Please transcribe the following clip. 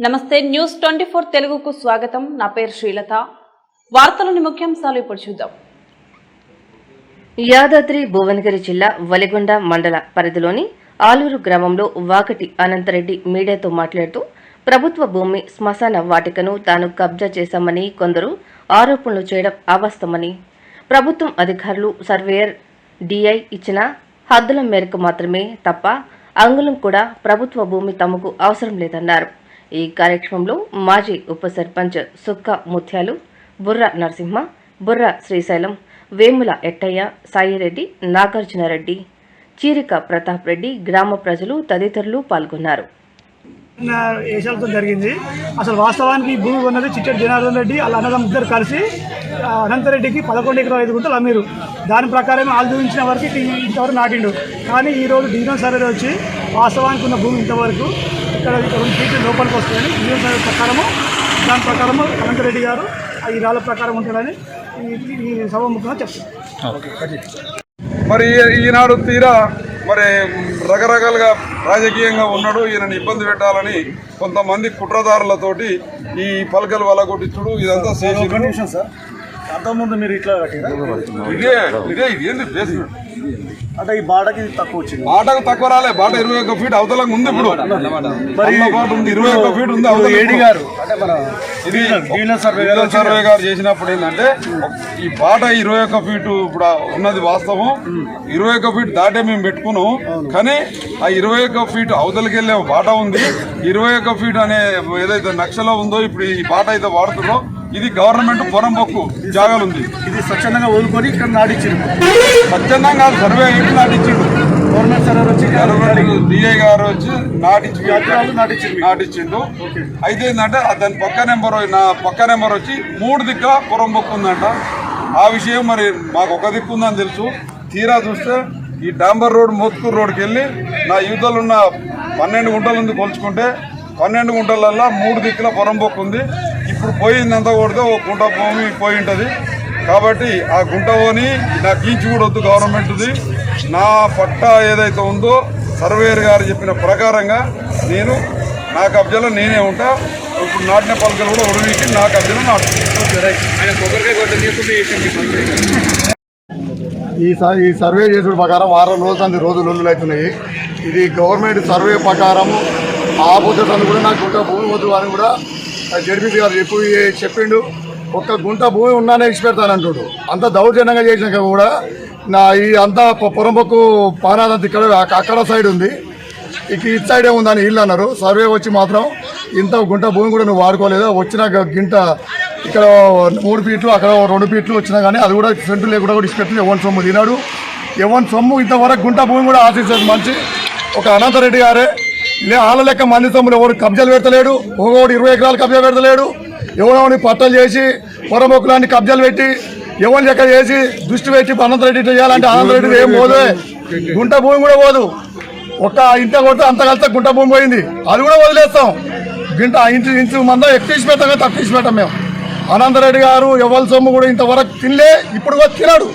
నమస్తే news twenty four తెలుగుకు స్వాగతం. నా పేరు శ్రీలత. వార్తలోని ముఖ్యాంశాలు ఇప్పుడు చూద్దాం. యాదాద్రి భువనగిరి జిల్లా వలిగొండ మండల పరిధిలోని ఆలూరు గ్రామంలో వాకటి అనంతరెడ్డి మీడియాతో మాట్లాడుతూ ప్రభుత్వ భూమి శ్మశాన వాటికను తాను కబ్జా చేశామని కొందరు ఆరోపణలు చేయడం అవాస్తవమని ప్రభుత్వం అధికారులు సర్వేయర్ డిఐ ఇచ్చిన హద్దుల మేరకు మాత్రమే తప్ప అంగుళం కూడా ప్రభుత్వ భూమి తమకు అవసరం లేదన్నారు. ఈ కార్యక్రమంలో మాజీ ఉప సర్పంచ్ సుక్క ముత్యాలు బుర్ర నరసింహ బుర్ర శ్రీశైలం వేముల ఎట్టయ్య సాయిరెడ్డి నాగార్జునరెడ్డి చీరిక ప్రతాప్ రెడ్డి గ్రామ ప్రజలు తదితరులు పాల్గొన్నారు. నా ఏషాలతో జరిగింది. అసలు వాస్తవానికి ఈ భూమి ఉన్నది చిట్టెడి జనార్దన్ రెడ్డి వాళ్ళ అన్నదమ్మ ఇద్దరు కలిసి అనంతరెడ్డికి పదకొండు ఎకరం ఐదు గుంటలు అమ్మిరు. దాని ప్రకారం వాళ్ళు చూపించిన వరకు ఇంతవరకు నాటిండు. కానీ ఈరోజు రోజు డివిజన్ సర్వే వచ్చి వాస్తవానికి ఉన్న భూమి ఇంతవరకు ఇక్కడ రెండు ఫీట్లు లోపలికి డివిజన్ సర్వే ప్రకారము దాని ప్రకారము అనంతరెడ్డి గారు ఆ ఈ రాళ్ళ ప్రకారం ఉంటుందని ఈ- ఈ సభముఖంగా చెప్తారు మరి ఈ- ఈనాడు తీరా మరి రకరకాలుగా రాజకీయంగా ఉన్నాడు ఈయనని ఇబ్బంది పెట్టాలని కొంతమంది కుట్రదారులతోటి ఈ పలకలు కొట్టించుడు ఇదంతా చేసి అంతకుముందు మీరు ఇట్లా ఇదే ఇదే ఇదేంది బేస్మెంట్ అంటే ఈ బాటకి తక్కువ వచ్చింది. బాటకు తక్కువ రాలే బాట ఇరవై ఒక్క ఫీట్ అవతలంగా ఉంది ఇప్పుడు. మరి బాట ఉంది ఇరవై ఒక్క ఫీట్ ఉంది అవతల ఏడి గారు అంటే మన ఇది సర్వే గారు చేసినప్పుడు ఏంటంటే ఈ బాట ఇరవై ఒక్క ఫీట్ ఇప్పుడు ఉన్నది వాస్తవం. ఇరవై ఒక్క ఫీట్ దాటే మేము పెట్టుకున్నాం. కానీ ఆ ఇరవై ఒక్క ఫీట్ అవతలకి వెళ్ళే బాట ఉంది. ఇరవై ఒక్క ఫీట్ అనే ఏదైతే నక్షలో ఉందో ఇప్పుడు ఈ బాట అయితే వాడుతుందో ఇది గవర్నమెంట్ పొరం పొక్కు జాగాలు ఉంది ఇది స్వచ్ఛందంగా వదులుకొని ఇక్కడ నాటించింది స్వచ్ఛందంగా సర్వే అయ్యి నాటించిండు గవర్నమెంట్ సర్వే వచ్చి గవర్నమెంట్ డిఐ గారు వచ్చి నాటించి అధికారులు నాటించిండు. అయితే ఏంటంటే దాని పక్క నెంబర్ నా పక్క నెంబర్ వచ్చి మూడు దిక్కుల పురం బొక్కు ఉందంట. ఆ విషయం మరి మాకు ఒక దిక్కు ఉందని తెలుసు. తీరా చూస్తే ఈ డాంబర్ రోడ్ మోత్కూర్ రోడ్కి వెళ్ళి నా యూతలు ఉన్న పన్నెండు గుంటల నుంచి కొలుచుకుంటే పన్నెండు గుంటలల్లో మూడు దిక్కుల పొరం బొక్కు ఉంది. ఇప్పుడు పోయిందంతా కొడితే ఒక గుంట భూమి పోయి ఉంటుంది కాబట్టి ఆ గుంట పోని నాకు కీంచి కూడా వద్దు గవర్నమెంట్ది. నా పట్టా ఏదైతే ఉందో సర్వేయర్ గారు చెప్పిన ప్రకారంగా నేను నా కబ్జాలో నేనే ఉంటా. ఇప్పుడు నాటిన పలకలు కూడా ఉడికి నా కబ్జాలో నాటు ఈ స- ఈ సర్వే చేసుడు ప్రకారం వారం రోజులు అంది రోజులు రోజులు అవుతున్నాయి. ఇది గవర్నమెంట్ సర్వే ప్రకారం ఆపోజిట్ అని కూడా నాకు గుంట భూమి వద్దు అని కూడా జడ్పీ గారు చెప్పు చెప్పిండు ఒక్క గుంట భూమి ఉన్నానే ఇచ్చిపెడతానంటుడు అంత దౌర్జన్యంగా చేసినాక కూడా నా ఈ అంతా పొ- పానాదంత ఇక్కడ అక్కడ సైడ్ ఉంది. ఇక ఇటు సైడే ఉందని ఇల్లు అన్నారు. సర్వే వచ్చి మాత్రం ఇంత గుంట భూమి కూడా నువ్వు వాడుకోలేదు? వచ్చిన గింట ఇక్కడ మూడు ఫీట్లు అక్కడ రెండు ఫీట్లు వచ్చినా కానీ అది కూడా సెంటు లేకుండా కూడా ఇచ్చిపెట్టి ఎవరి సొమ్ము. తినాడు ఎవరి సొమ్ము ఇంతవరకు గుంట భూమి కూడా ఆశించారు మంచి ఒక అనంతరెడ్డి గారే లే ఆళ్ళ లెక్క మంది సొమ్ములు ఎవరు కబ్జాలు పెడతలేడు ఒకటి ఇరవై ఎకరాలు కబ్జా పెడతలేడు. ఎవరెవరిని పట్టలు చేసి పొరమొక్కులాంటి కబ్జాలు పెట్టి ఎవరి లెక్క చేసి దృష్టి పెట్టి అనంతరెడ్డి ఇట్లా చేయాలంటే అనంతరెడ్డి ఏం పోదు. గుంట భూమి కూడా పోదు. ఒక్క ఇంత కొడితే అంత కలిస్తే గుంట భూమి పోయింది. అది కూడా వదిలేస్తాం. గింట ఇంటి ఇంటి మందా ఎక్కువ తీసి పెట్టాం కానీ తక్కువ తీసి పెట్టాం మేము అనంతరెడ్డి గారు ఎవరి సొమ్ము కూడా ఇంతవరకు తినలే ఇప్పుడు కూడా తినడు.